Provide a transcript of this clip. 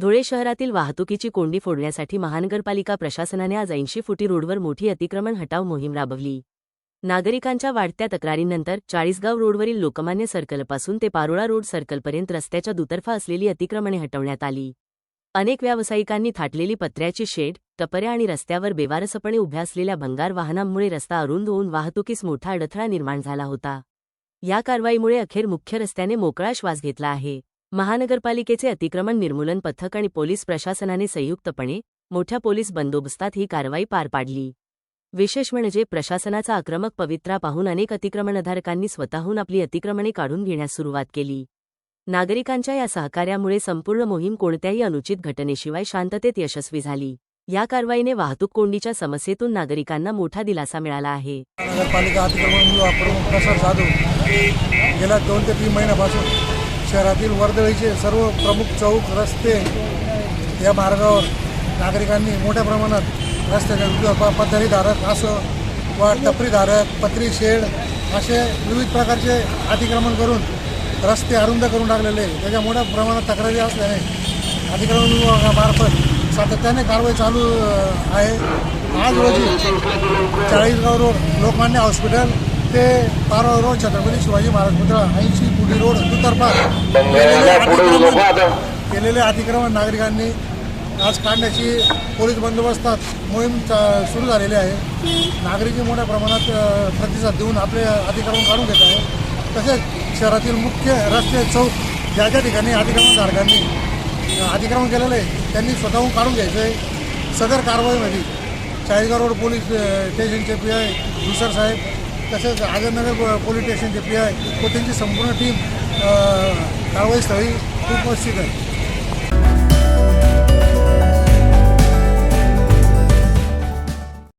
धुळे शहरातील वाहतुकीची कोंडी फोडण्यासाठी महानगरपालिका प्रशासनाने आज ऐंशी फुटी रोडवर मोठी अतिक्रमण हटाव मोहीम राबवली. नागरिकांच्या वाढत्या तक्रारींनंतर चाळीसगाव रोडवरील लोकमान्य सर्कलपासून ते पारोळा रोड सर्कलपर्यंत रस्त्याच्या दुतर्फा असलेली अतिक्रमणे हटवण्यात आली. अनेक व्यावसायिकांनी थाटलेली पत्र्याची शेड टपऱ्या आणि रस्त्यावर बेवारसपणे उभ्या असलेल्या भंगार वाहनांमुळे रस्ता अरुंद होऊन वाहतुकीस मोठा अडथळा निर्माण झाला होता. या कारवाईमुळे अखेर मुख्य रस्त्याने मोकळा श्वास घेतला आहे. महानगरपालिकेचे अतिक्रमण निर्मूलन पथक आणि पोलीस प्रशासनाने संयुक्तपणे मोठ्या पोलीस बंदोबस्तात ही कारवाई पार पाडली. विशेष म्हणजे प्रशासनाचा आक्रमक पवित्रा पाहून अनेक अतिक्रमणधारकांनी स्वतःहून आपली अतिक्रमणे काढून घेण्यास सुरुवात केली. नागरिकांच्या या सहकार्यामुळे संपूर्ण मोहीम कोणत्याही अनुचित घटनेशिवाय शांततेत यशस्वी झाली. या कारवाईने वाहतूक कोंडीच्या समस्येतून नागरिकांना मोठा दिलासा मिळाला आहे. नगरपालिका अतिक्रमण प्रसाद जाधव गेल्या दोन ते तीन महिन्यापासून शहरातील वर्दळीचे सर्व प्रमुख चौक रस्ते या मार्गावर नागरिकांनी मोठ्या प्रमाणात रस्त्याच्या पद्धतीधारक असो वा टपरीधारक पत्री शेड असे विविध प्रकारचे अतिक्रमण करून रस्ते अरुंद करून टाकलेले त्याच्या मोठ्या प्रमाणात तक्रारी असल्याने अतिक्रमण विभागामार्फत सातत्याने कारवाई चालू आहे. आज रोजी चाळीसगाव रोड लोकमान्य हॉस्पिटल ते पारोळ रोड छत्रपती शिवाजी महाराज पुतळा ऐंशी कुडी रोड दुतर्फा. केलेले अतिक्रमण केलेले अतिक्रमण नागरिकांनी आज काढण्याची पोलीस बंदोबस्तात मोहीम सुरू झालेली आहे. नागरिकही मोठ्या प्रमाणात प्रतिसाद देऊन आपले अतिक्रमण काढून घेत आहे. तसेच शहरातील मुख्य रस्ते चौक ज्या ज्या ठिकाणी अतिक्रमणधारकांनी अतिक्रमण केलेलं आहे त्यांनी स्वतःहून काढून घ्यायचं. आहे सदर कारवाईमध्ये चाळीसगाव रोड पोलीस स्टेशनचे पी आय दुसर साहेब तसेच आझमनगर प- पोलीस स्टेशनचे पी आय व त्यांची संपूर्ण टीम कारवाईस्थळी उपस्थित आहे